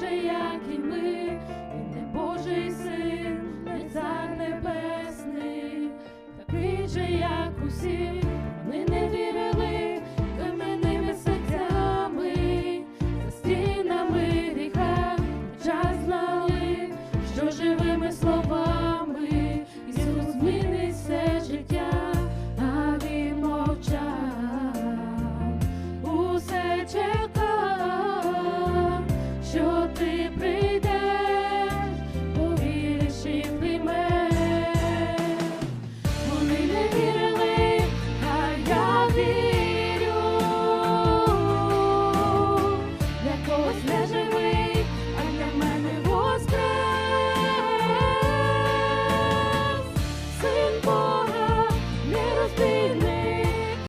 же, як і ми, і не Божий син, не цар небесний, такий же, як усі.